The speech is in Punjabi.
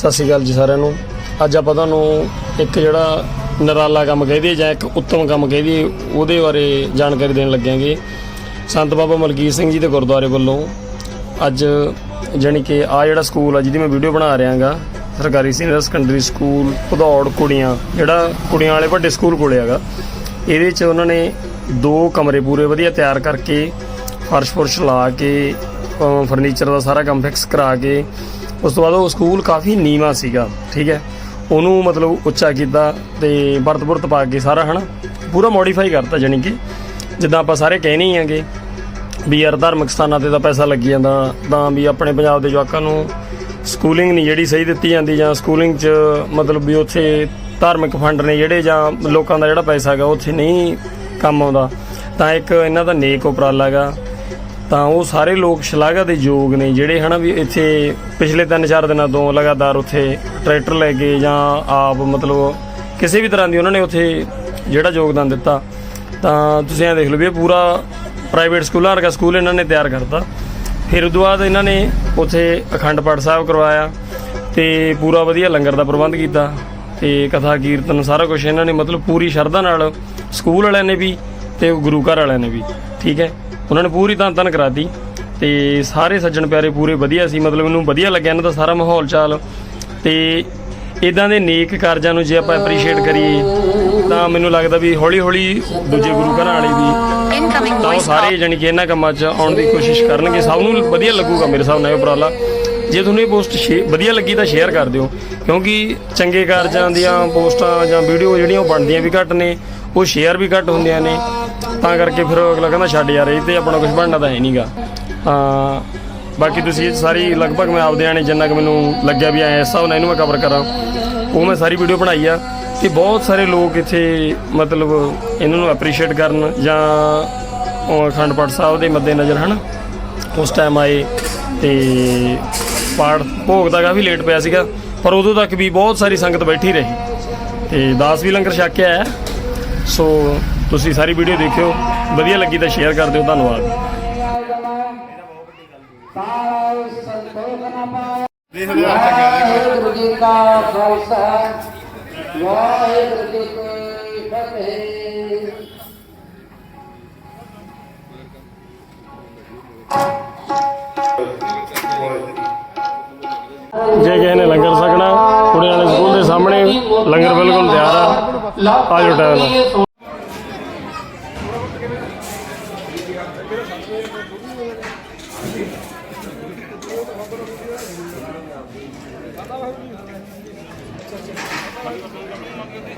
ਸਤਿ ਸ਼੍ਰੀ ਅਕਾਲ ਜੀ ਸਾਰਿਆਂ ਨੂੰ। ਅੱਜ ਆਪਾਂ ਤੁਹਾਨੂੰ ਇੱਕ ਜਿਹੜਾ ਨਰਾਲਾ ਕੰਮ ਕਹਿ ਦਈਏ ਜਾਂ ਇੱਕ ਉੱਤਮ ਕੰਮ ਕਹਿ ਦਈਏ, ਉਹਦੇ ਬਾਰੇ ਜਾਣਕਾਰੀ ਦੇਣ ਲੱਗਿਆਂਗੇ ਸੰਤ ਬਾਬਾ ਮਲਕੀਤ ਸਿੰਘ ਜੀ ਦੇ ਗੁਰਦੁਆਰੇ ਵੱਲੋਂ ਅੱਜ ਜਾਣੀ ਕਿ ਆ ਜਿਹੜਾ ਸਕੂਲ ਆ, ਜਿਹਦੀ ਮੈਂ ਵੀਡੀਓ ਬਣਾ ਰਿਹਾਗਾ ਸਰਕਾਰੀ ਸੀਨੀਅਰ ਸੈਕੰਡਰੀ ਸਕੂਲ ਭਦੌੜ ਕੁੜੀਆਂ, ਜਿਹੜਾ ਕੁੜੀਆਂ ਵਾਲੇ ਵੱਡੇ ਸਕੂਲ ਕੋਲੇ ਹੈਗਾ। ਇਹਦੇ 'ਚ ਉਹਨਾਂ ਨੇ ਦੋ ਕਮਰੇ ਪੂਰੇ ਵਧੀਆ ਤਿਆਰ ਕਰਕੇ, ਫਰਸ਼ ਫੁਰਸ਼ ਲਾ ਕੇ ਫਰਨੀਚਰ ਦਾ ਸਾਰਾ ਕੰਮ ਫਿਕਸ ਕਰਾ ਕੇ ਉਸ ਤੋਂ ਬਾਅਦ ਉਹ ਸਕੂਲ ਕਾਫੀ ਨੀਵਾ ਸੀਗਾ, ਠੀਕ ਹੈ। ਉਹਨੂੰ ਮਤਲਬ ਉੱਚਾ ਕੀਤਾ ਤੇ ਵਰਤ ਬੁਰਤ ਪਾ ਕੇ ਸਾਰਾ, ਹਨਾ। ਪੂਰਾ ਮੋਡੀਫਾਈ ਕਰਤਾ, ਜਾਣੀ ਕਿ ਜਿੱਦਾਂ ਆਪਾਂ ਸਾਰੇ ਕਹਿਣੇ ਹੀ ਆਂਗੇ ਵੀ ਯਾਰ ਧਾਰਮਿਕ ਸਥਾਨਾਂ ਤੇ ਤਾਂ ਪੈਸਾ ਲੱਗੀ ਜਾਂਦਾ, ਤਾਂ ਵੀ ਆਪਣੇ ਪੰਜਾਬ ਦੇ ਜਵਾਕਾਂ ਨੂੰ ਸਕੂਲਿੰਗ ਨਹੀਂ ਜਿਹੜੀ ਸਹੀ ਦਿੱਤੀ ਜਾਂਦੀ ਜਾਂ ਸਕੂਲਿੰਗ 'ਚ ਮਤਲਬ ਵੀ ਉੱਥੇ ਧਾਰਮਿਕ ਫੰਡ ਨੇ ਜਿਹੜੇ ਜਾਂ ਲੋਕਾਂ ਦਾ ਜਿਹੜਾ ਪੈਸਾ ਹੈਗਾ, ਉੱਥੇ ਨਹੀਂ ਕੰਮ ਆਉਂਦਾ। ਤਾਂ ਇੱਕ ਇਹਨਾਂ ਦਾ ਨੇਕ ਉਪਰਾਲਾ ਹੈਗਾ ਤਾਂ ਉਹ ਸਾਰੇ ਲੋਕ ਸ਼ਲਾਘਾ ਦੇ ਯੋਗ ਨੇ ਜਿਹੜੇ ਹਨਾ ਵੀ ਇੱਥੇ ਪਿਛਲੇ 3-4 ਦਿਨਾਂ ਤੋਂ ਲਗਾਤਾਰ ਉੱਥੇ ਟਰੈਕਟਰ ਲੈ ਕੇ ਜਾਂ ਆਪ ਮਤਲਬ ਕਿਸੇ ਵੀ ਤਰ੍ਹਾਂ ਦੀ ਉਹਨਾਂ ਨੇ ਉੱਥੇ ਜਿਹੜਾ ਯੋਗਦਾਨ ਦਿੱਤਾ, ਤਾਂ ਤੁਸੀਂ ਇਹ ਦੇਖ ਲਓ ਵੀ ਇਹ ਪੂਰਾ ਪ੍ਰਾਈਵੇਟ ਸਕੂਲਾਂ ਵਰਗਾ ਸਕੂਲ ਇਹਨਾਂ ਨੇ ਤਿਆਰ ਕਰਤਾ। ਫਿਰ ਉਦੋਂ ਬਾਅਦ ਇਹਨਾਂ ਨੇ ਉੱਥੇ ਅਖੰਡ ਪਾਠ ਸਾਹਿਬ ਕਰਵਾਇਆ ਤੇ ਪੂਰਾ ਵਧੀਆ ਲੰਗਰ ਦਾ ਪ੍ਰਬੰਧ ਕੀਤਾ ਤੇ ਕਥਾ ਕੀਰਤਨ ਸਾਰਾ ਕੁਝ ਇਹਨਾਂ ਨੇ ਮਤਲਬ ਪੂਰੀ ਸ਼ਰਧਾ ਨਾਲ ਸਕੂਲ ਵਾਲਿਆਂ ਨੇ ਵੀ ਤੇ ਗੁਰੂ ਘਰ ਵਾਲਿਆਂ ਨੇ ਵੀ, ਠੀਕ ਹੈ? ਉਹਨਾਂ ਨੇ ਪੂਰੀ ਤਾਂ ਤਨ ਕਰਾਤੀ ਤੇ ਸਾਰੇ ਸੱਜਣ ਪਿਆਰੇ ਪੂਰੇ ਵਧੀਆ ਸੀ ਮਤਲਬ ਮੈਨੂੰ ਵਧੀਆ ਲੱਗਿਆ ਇਹਨਾਂ ਦਾ ਸਾਰਾ ਮਾਹੌਲ ਚਾਲ। ਤੇ ਇਦਾਂ ਦੇ ਨੇਕ ਕਾਰਜਾਂ ਨੂੰ ਜੇ ਆਪਾਂ ਐਪਰੀਸ਼ੀਏਟ ਕਰੀਏ ਤਾਂ ਮੈਨੂੰ ਲੱਗਦਾ ਵੀ ਹੌਲੀ ਹੌਲੀ ਦੂਜੇ ਗੁਰੂ ਘਰਾਂ ਵਾਲੇ ਵੀ ਉਹ voice ਸਾਰੇ ਜਾਣੀ ਕਿ ਇਹਨਾਂ ਕੰਮਾਂ 'ਚ ਆਉਣ ਦੀ ਕੋਸ਼ਿਸ਼ ਕਰਨਗੇ। ਸਭ ਨੂੰ ਵਧੀਆ ਲੱਗੂਗਾ ਮੇਰੇ ਹਿਸਾਬ ਨਾਲ ਇਹ ਉਪਰਾਲਾ। ਜੇ ਤੁਹਾਨੂੰ ਇਹ ਪੋਸਟ ਵਧੀਆ ਲੱਗੀ ਤਾਂ ਸ਼ੇਅਰ ਕਰ ਦਿਓ ਕਿਉਂਕਿ ਚੰਗੇ ਕਾਰਜਾਂ ਦੀਆਂ ਪੋਸਟਾਂ ਜਾਂ ਵੀਡੀਓ ਜਿਹੜੀਆਂ ਉਹ ਬਣਦੀਆਂ ਵੀ ਘੱਟ ਨੇ ਉਹ ਸ਼ੇਅਰ ਵੀ ਘੱਟ ਹੁੰਦੀਆਂ ਨੇ। ਤਾਂ ਕਰਕੇ ਫਿਰ ਅਗਲਾ ਕਹਿੰਦਾ ਛੱਡ ਯਾਰ, ਇਹ ਤੇ ਆਪਣਾ ਕੁਝ ਬਣਨਾ ਤਾਂ ਹੈ ਨਹੀਂਗਾ ਤਾਂ ਬਾਕੀ ਤੁਸੀਂ ਸਾਰੀ ਲਗਭਗ ਮੈਂ ਆਪਦੇ ਆਣੇ ਜਿੰਨਾ ਕਿ ਮੈਨੂੰ ਲੱਗਿਆ ਵੀ ਐ ਇਸ ਹਿਸਾਬ ਨਾਲ ਇਹਨੂੰ ਮੈਂ ਕਵਰ ਕਰਾਂ, ਉਹ ਮੈਂ ਸਾਰੀ ਵੀਡੀਓ ਬਣਾਈ ਆ। ਤੇ ਬਹੁਤ ਸਾਰੇ ਲੋਕ ਇੱਥੇ ਮਤਲਬ ਇਹਨਾਂ ਨੂੰ ਐਪਰੀਸ਼ੀਏਟ ਕਰਨ ਜਾਂ ਅਖੰਡ ਪਾਠ ਸਾਹਿਬ ਦੇ ਮੱਦੇ ਨਜ਼ਰ ਹਨ? ਉਸ ਟਾਈਮ ਆਏ ਤੇ ਪਾਠ ਭੋਗ ਦਾ ਕਾਫੀ ਲੇਟ ਪਿਆ ਸੀਗਾ, ਪਰ ਉਦੋਂ ਤੱਕ ਵੀ ਬਹੁਤ ਸਾਰੀ ਸੰਗਤ ਬੈਠੀ ਰਹੀ। ਤੇ ਦਾਸ ਵੀ ਲੰਗਰ ਛਕ ਕੇ ਆਇਆ। ਸੋ ਤੁਸੀਂ ਸਾਰੀ ਵੀਡੀਓ ਦੇਖਿਓ। ਵਧੀਆ ਲੱਗੀ ਤਾਂ ਸ਼ੇਅਰ ਕਰ ਦਿਓ, ਧੰਨਵਾਦ। ਵਾਹਿਗੁਰੂ ਜੀ ਕਾ ਖਾਲਸਾ ਵਾਹਿਗੁਰੂ ਜੀ ਕੀ ਫਤਿਹ ਜੇ ਕਿਸੇ ਨੇ ਲੰਗਰ ਸਕਣਾ ਕੁੜੀਆਂ ਵਾਲੇ ਸਕੂਲ ਦੇ ਸਾਹਮਣੇ ਲੰਗਰ ਬਿਲਕੁਲ ਤਿਆਰ ਆ। ਆ ਟਾਈਮ 頑張ります。